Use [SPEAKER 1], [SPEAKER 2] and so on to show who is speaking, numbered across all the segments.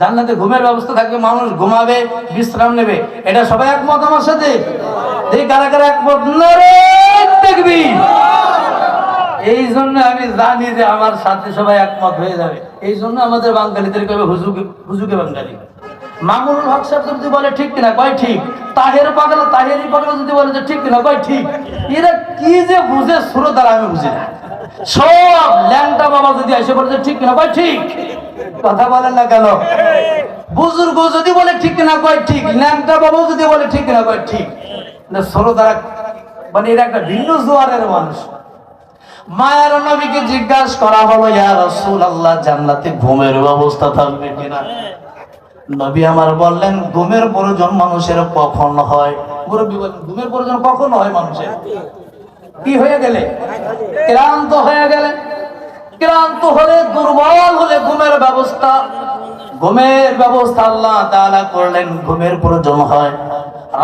[SPEAKER 1] জান্নাতে ঘুমের ব্যবস্থা থাকবে, মানুষ ঘুমাবে, বিশ্রাম নেবে। এটা সবাই একমত আমার সাথে? কারা কারা একমত? দেখবি এই জন্য আমি জানি যে আমার সাথে সবাই একমত হয়ে যাবে। এই জন্য আমাদের বাঙালিদের কবে হুজুকে হুজুকে বাঙালি। মামুনুল হক সাহেব যদি বলে ঠিক কিনা, কয় ঠিক? তাহের পাগলা তাহেরি পাগলা যদি বলে যে ঠিক কিনা, কয় ঠিক? এরা কি যে বুঝে শ্রোতারা আমি বুঝি না। সব ল্যাংটা বাবা যদি এসে বলে যে ঠিক কিনা, কয় ঠিক? কথা বলেন না কেন? বুজুর্গ যদি বলে ঠিক কিনা কয় ঠিক ল্যাংটা বাবু যদি বলে ঠিক কিনা কয় ঠিক। না শ্রোতারা মানে এরা একটা ভিন্ন জোয়ারের মানুষ। মায়ের নবীকে জিজ্ঞাসা করা হলো, ইয়া রাসূল আল্লাহ জান্নাতে ঘুমের ব্যবস্থা থাকবে কিনা? নবী আমার বললেন, ঘুমের প্রয়োজন মানুষের কখন হয়? মুরব্বী বলেন ঘুমের প্রয়োজন কখন হয় মানুষের? কি হয়ে গেলে? ক্লান্ত হয়ে গেলে? ক্লান্ত হলে, দুর্বল হলে ঘুমের ব্যবস্থা। ঘুমের ব্যবস্থা আল্লাহ তাআলা করলেন, ঘুমের প্রয়োজন হয়।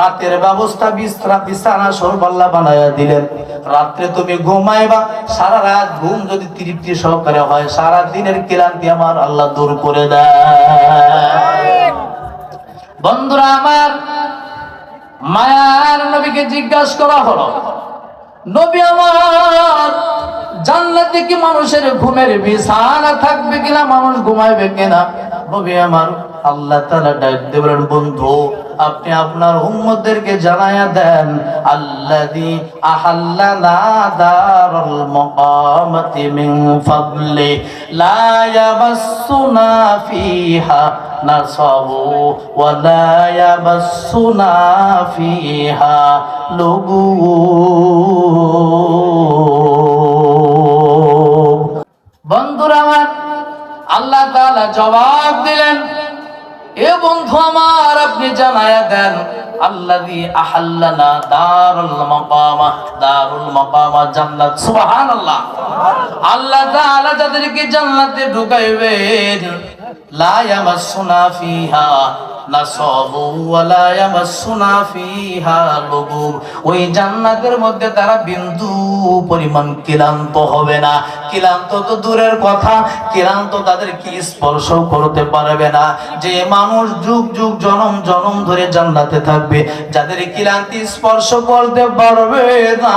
[SPEAKER 1] রাতের ব্যবস্থা বিশ্রাম বিছানা, সরবাল্লা বানায়া দিলেন। রাত্রে তুমি ঘুমাইবা সারা রাত ঘুম যদি তৃপ্তি সহকারে হয় সারা দিনের ক্লান্তি আমার আল্লাহ দূর করে দেয় বন্ধুরা, আমার মায়ার নবীকে জিজ্ঞাসা করা হলো নবী আমার, জান্নাতে কি মানুষের ঘুমের বিছানা থাকবে কিনা, মানুষ ঘুমাইবে কিনা? নবী আমার, আল্লাহ তাআলা ডাক দেবেন বন্ধু, আপনি আপনার উম্মতদেরকে জানায়া দেন, আল্লাযী আহাল্লানা দারুল মুকামাতি মিন ফাদলি, লা ইয়ামাসসুনা ফিহা নাসাবু ওয়া লা ইয়ামাসসুনা ফিহা লুগুব জানায়া দেন, আল্লাযী আহাল্লানা দারুল মাকামা। দারুল মাকামা জান্নাত, সুবহানাল্লাহ। আল্লাহ তাআলা যাদেরকে জান্নাতে ঢুকাইবেন ইয়ামাসসুনা ফিহা লুগুব ওই জান্নাতের মধ্যে তারা বিন্দু পরিমাণ ক্লান্ত হবে না। ক্লান্ত তো দূরের কথা, ক্লান্ত তাদেরকে স্পর্শ করতে পারবে না। যে মানুষ যুগ যুগ জনম জনম ধরে জান্নাতে থাকবে, যাদের ক্লান্তি স্পর্শ করতে পারবে না।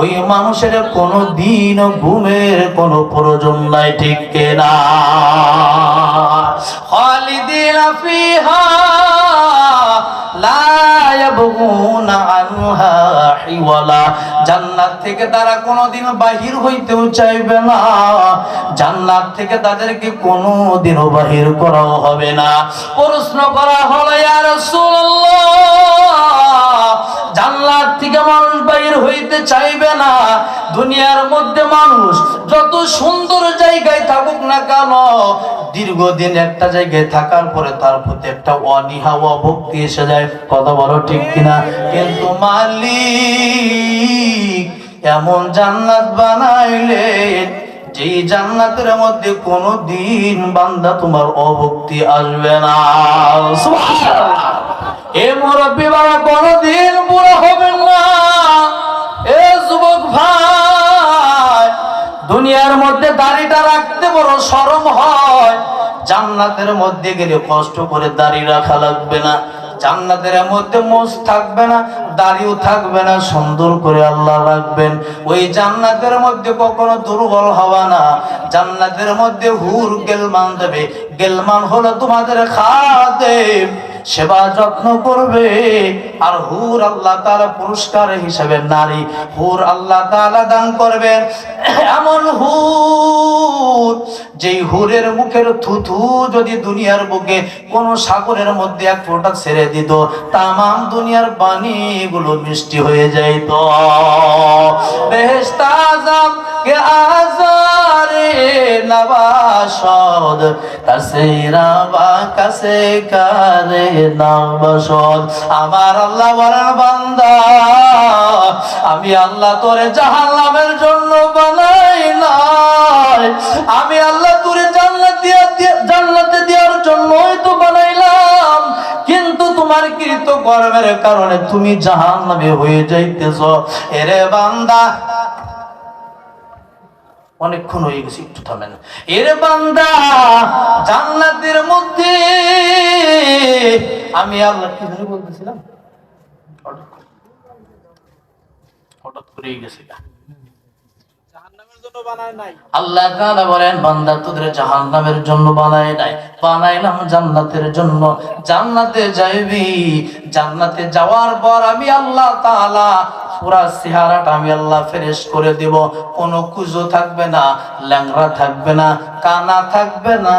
[SPEAKER 1] ওই মানুষের কোনো দিন ঘুমের কোনো প্রয়োজন নাই, ঠিক না খালিদিনা فيها لا يبغون عنها حولا জান্নাত থেকে তারা কোনোদিন বাহির হইতেও চাইবে না। জান্নাত থেকে তাদেরকে কোনোদিনও বাহির করাও হবে না। প্রশ্ন করা হলো, ইয়া রাসূলুল্লাহ জান্নাত থেকে মানুষ বাহির হইতে চাইবে না। দুনিয়ার মধ্যে মানুষ যত সুন্দর জায়গায় থাকুক না কেন, দীর্ঘদিন একটা জায়গায় থাকার পরে তার প্রতি একটা অনীহা অভক্তি এসে যায়। কথা বলো ঠিক কিনা? কিন্তু মালিক এমন জান্নাত বানাইলেন যেই জান্নাতের মধ্যে কোনো দিন বান্দা তোমার অভক্তি আসবে না। এ মুরব্বী বাবা কোনদিন বুড়ো হবেন না। দুনিয়ার মধ্যে দাড়িটা রাখতে বড় শরম হয়। জান্নাতের মধ্যে গেলে কষ্ট করে দাড়ি রাখা লাগবে না। জান্নাতের মধ্যে মোষ থাকবে না, দাড়িও থাকবে না, সুন্দর করে আল্লাহ রাখবেন। ওই জান্নাতের মধ্যে কখনো দুর্বল হওয়া না। জান্নাতের মধ্যে হুর গেলমান দেবে। গেলমান হলো তোমাদের খাদেম। সেবা যত্ন করবে। আর হুর আল্লাহ তাআলা পুরস্কার হিসেবে নারী হুর আল্লাহ তাআলা দান করবেন। এমন হুর, যেই হুরের মুখের থুথু যদি দুনিয়ার বুকে কোন সাগরের মধ্যে এক ফোঁটা ছেড়ে দিত, তামাম দুনিয়ার পানিগুলো মিষ্টি হয়ে যাইত। বেহেশত আযম কে আজারে নবাসদ কাছে রাবা কাছে কারে নবাসদ। আমার আল্লাহ বলেন, বান্দা, আমি আল্লাহ তোরে জাহান্নামের জন্য বানাই নাই। আমি আল্লাহ তোরে জান্নাত দিয়া- জান্নাতে দেওয়ার জন্যই তো বানাইলাম। কিন্তু তোমার কৃত কর্মের কারণে তুমি জাহান্নামে হয়ে যাইতেছ। এরে বান্দা অনেকক্ষণ হয়ে গেছে একটু থামেন। এর বান্দা জান্নাতের মধ্যে আমি আল্লাহ কি জানি বলতেছিলাম? হঠাৎ করে- গেছে আল্লাহ তাআলা বলেন বান্দা তোদের জাহান্নামের জন্য বানায় নাই। বানাইলাম জান্নাতের জন্য। জান্নাতে যাইবি জান্নাতে যাওয়ার পর আমি আল্লাহ তাআলা পুরা চেহারাটা আমি আল্লাহ ফ্রেশ করে দেব। কোনো কুজো থাকবে না ল্যাংরা থাকবে না, কানা থাকবে না।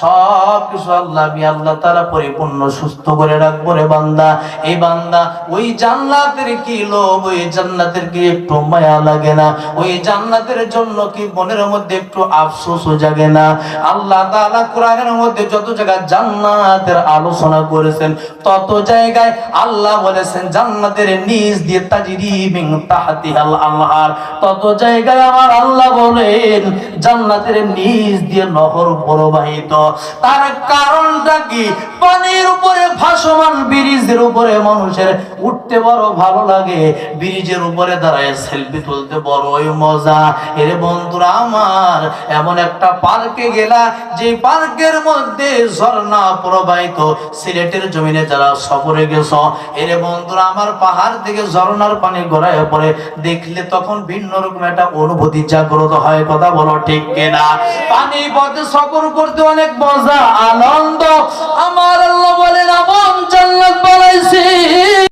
[SPEAKER 1] সব কিছু আল্লাহ আমি আল্লাহ তাআলা পরিপূর্ণ, সুস্থ করে রাখব রে বান্দা। এই বান্দা, ওই জান্নাতের কি লোভ? ওই জান্নাতের কি একটু মায়া লাগে না? ওই জান্নাতের জন্য কি মনের মধ্যে একটু আফসোস জাগে না? আল্লাহ তাআলা কোরআনের মধ্যে যত জায়গায় জান্নাতের আলোচনা করেছেন, তত জায়গায় আল্লাহ বলেছেন, জান্নাতের নিজ দিয়ে তাজরি তাহতিহাল তত জায়গায় আমার আল্লাহ বলেন, জান্নাতের দিয়ে নহর প্রবাহিত। তার কারণটা কি? পানির উপরে ভাসমান ব্রিজের উপরে মানুষের উঠতে বড় ভালো লাগে। ব্রিজের উপরে দাঁড়ায় সেলফি তুলতে বড়ই মজা। এর বন্ধুরা আমার, এমন একটা পার্কে গেলা যে পার্কের মধ্যে ঝর্ণা প্রবাহিত। সিলেটের জমিনে যারা সফরে গেছ, এর বন্ধুরা আমার পাহাড় থেকে ঝর্ণার পানি গড়ায় পড়ে, দেখলে তখন ভিন্ন রকম একটা অনুভূতি জাগ্রত হয়। কথা বলো ঠিক কিনা? পানি পথে সফর করতে অনেক মজা, আনন্দ। আমার আল্লাহ বলেন আমন জান্নাত বানাইছি